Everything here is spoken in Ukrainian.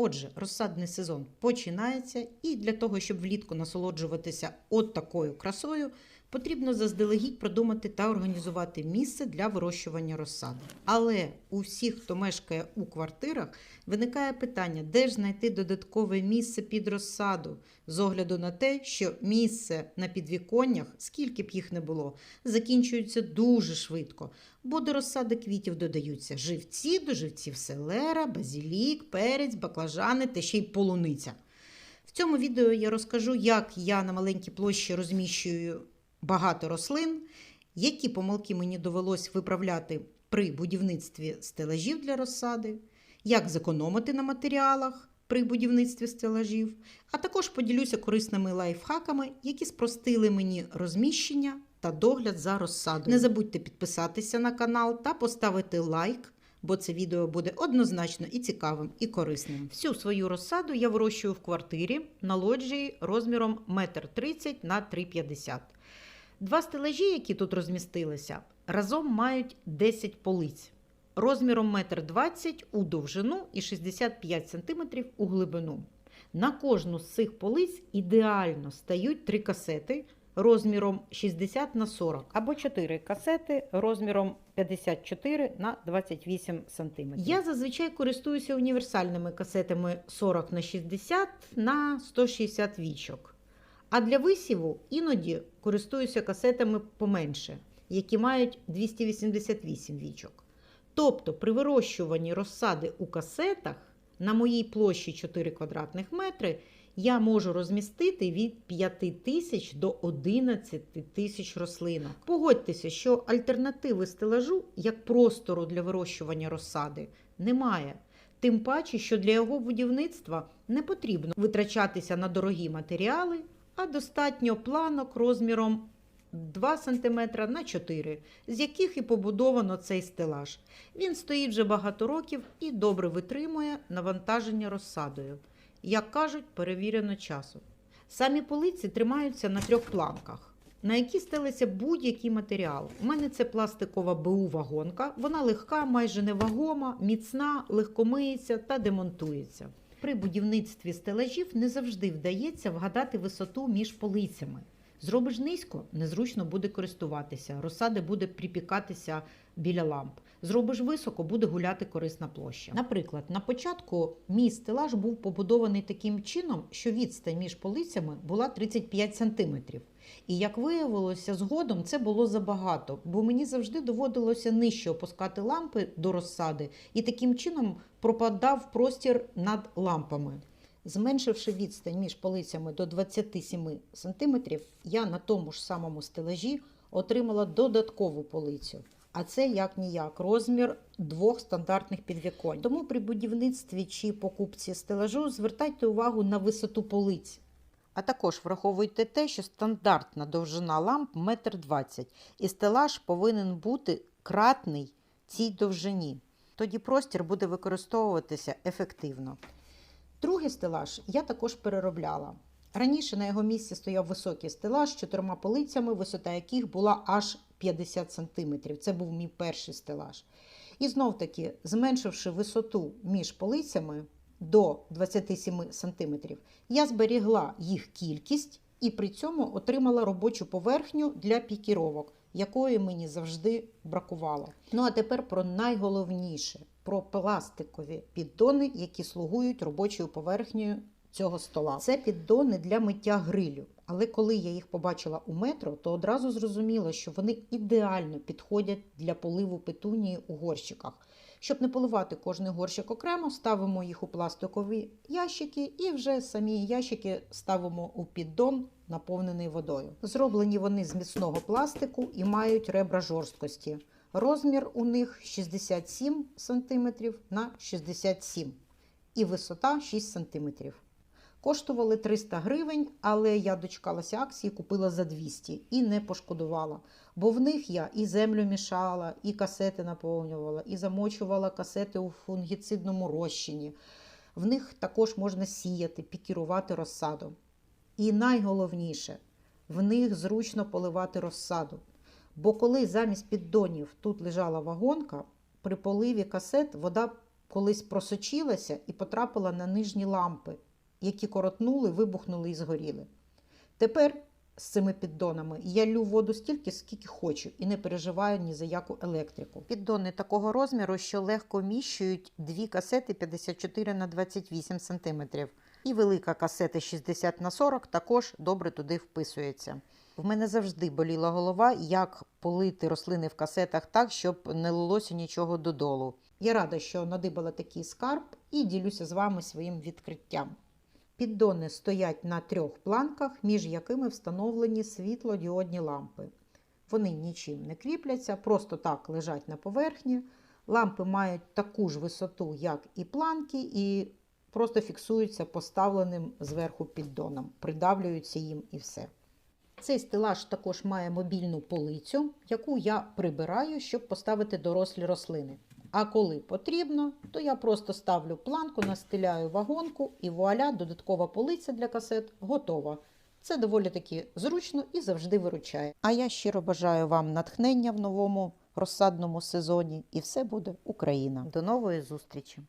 Отже, розсадний сезон починається, і для того, щоб влітку насолоджуватися от такою красою, потрібно заздалегідь продумати та організувати місце для вирощування розсади. Але у всіх, хто мешкає у квартирах, виникає питання, де ж знайти додаткове місце під розсаду, з огляду на те, що місце на підвіконнях, скільки б їх не було, закінчується дуже швидко, бо до розсади квітів додаються живці, до живців селера, базілік, перець, баклажани та ще й полуниця. В цьому відео я розкажу, як я на маленькій площі розміщую багато рослин, які помилки мені довелось виправляти при будівництві стелажів для розсади, як зекономити на матеріалах при будівництві стелажів, а також поділюся корисними лайфхаками, які спростили мені розміщення та догляд за розсадою. Не забудьте підписатися на канал та поставити лайк. Бо це відео буде однозначно і цікавим, і корисним. Всю свою розсаду я вирощую в квартирі на лоджії розміром 1,30 на 3,50 Два стелажі, які тут розмістилися, разом мають 10 полиць розміром 1,20 м у довжину і 65 см у глибину. На кожну з цих полиць ідеально стають три касети розміром 60 на 40 або 4 касети розміром 54 на 28 см. Я зазвичай користуюся універсальними касетами 40 на 60 на 160 вічок. А для висіву іноді користуюся касетами поменше, які мають 288 вічок. Тобто при вирощуванні розсади у касетах на моїй площі 4 квадратних метри я можу розмістити від 5 тисяч до 11 тисяч рослинок. Погодьтеся, що альтернативи стелажу як простору для вирощування розсади немає. Тим паче, що для його будівництва не потрібно витрачатися на дорогі матеріали, а достатньо планок розміром 2 см на 4 з яких і побудовано цей стелаж. Він стоїть вже багато років і добре витримує навантаження розсадою. Як кажуть, перевірено часом. Самі полиці тримаються на трьох планках, на які стелиться будь-який матеріал. У мене це пластикова БУ вагонка. Вона легка, майже невагома, міцна, легкомиється та демонтується. При будівництві стелажів не завжди вдається вгадати висоту між полицями. Зробиш низько, незручно буде користуватися, розсади буде припікатися біля ламп. Зробиш високо, буде гуляти корисна площа. Наприклад, на початку мій стелаж був побудований таким чином, що відстань між полицями була 35 см. І як виявилося, згодом це було забагато, бо мені завжди доводилося нижче опускати лампи до розсади, і таким чином пропадав простір над лампами. Зменшивши відстань між полицями до 27 см, я на тому ж самому стелажі отримала додаткову полицю. А це як ніяк розмір двох стандартних підвіконь. Тому при будівництві чи покупці стелажу звертайте увагу на висоту полиць. А також враховуйте те, що стандартна довжина ламп 1,20 м, і стелаж повинен бути кратний цій довжині. Тоді простір буде використовуватися ефективно. Другий стелаж я також переробляла. Раніше на його місці стояв високий стелаж з чотирма полицями, висота яких була аж 50 см. Це був мій перший стелаж. І знов таки, зменшивши висоту між полицями до 27 см, я зберігла їх кількість і при цьому отримала робочу поверхню для пікіровок, якої мені завжди бракувало. Ну а тепер про найголовніше про пластикові піддони, які слугують робочою поверхнею цього стола. Це піддони для миття грилю. Але коли я їх побачила у метро, то одразу зрозуміла, що вони ідеально підходять для поливу петунії у горщиках. Щоб не поливати кожний горщик окремо, ставимо їх у пластикові ящики і вже самі ящики ставимо у піддон, наповнений водою. Зроблені вони з міцного пластику і мають ребра жорсткості. Розмір у них 67 см на 67 і висота 6 см. Коштували 300 гривень, але я дочекалася акції, купила за 200 і не пошкодувала. Бо в них я і землю мішала, і касети наповнювала, і замочувала касети у фунгіцидному розчині. В них також можна сіяти, пікірувати розсаду. І найголовніше, в них зручно поливати розсаду. Бо коли замість піддонів тут лежала вагонка, при поливі касет вода колись просочилася і потрапила на нижні лампи, які коротнули, вибухнули і згоріли. Тепер з цими піддонами я лю воду стільки, скільки хочу, і не переживаю ні за яку електрику. Піддони такого розміру, що легко вміщують дві касети 54 на 28 см. І велика касета 60 на 40 також добре туди вписується. В мене завжди боліла голова, як полити рослини в касетах так, щоб не лилося нічого додолу. Я рада, що надибала такий скарб і ділюся з вами своїм відкриттям. Піддони стоять на трьох планках, між якими встановлені світлодіодні лампи. Вони нічим не кріпляться, просто так лежать на поверхні. Лампи мають таку ж висоту, як і планки, і просто фіксуються поставленим зверху піддоном, придавлюються їм і все. Цей стелаж також має мобільну полицю, яку я прибираю, щоб поставити дорослі рослини. А коли потрібно, то я просто ставлю планку, настиляю вагонку і вуаля, додаткова полиця для касет готова. Це доволі таки зручно і завжди виручає. А я щиро бажаю вам натхнення в новому розсадному сезоні, і все буде Україна. До нової зустрічі!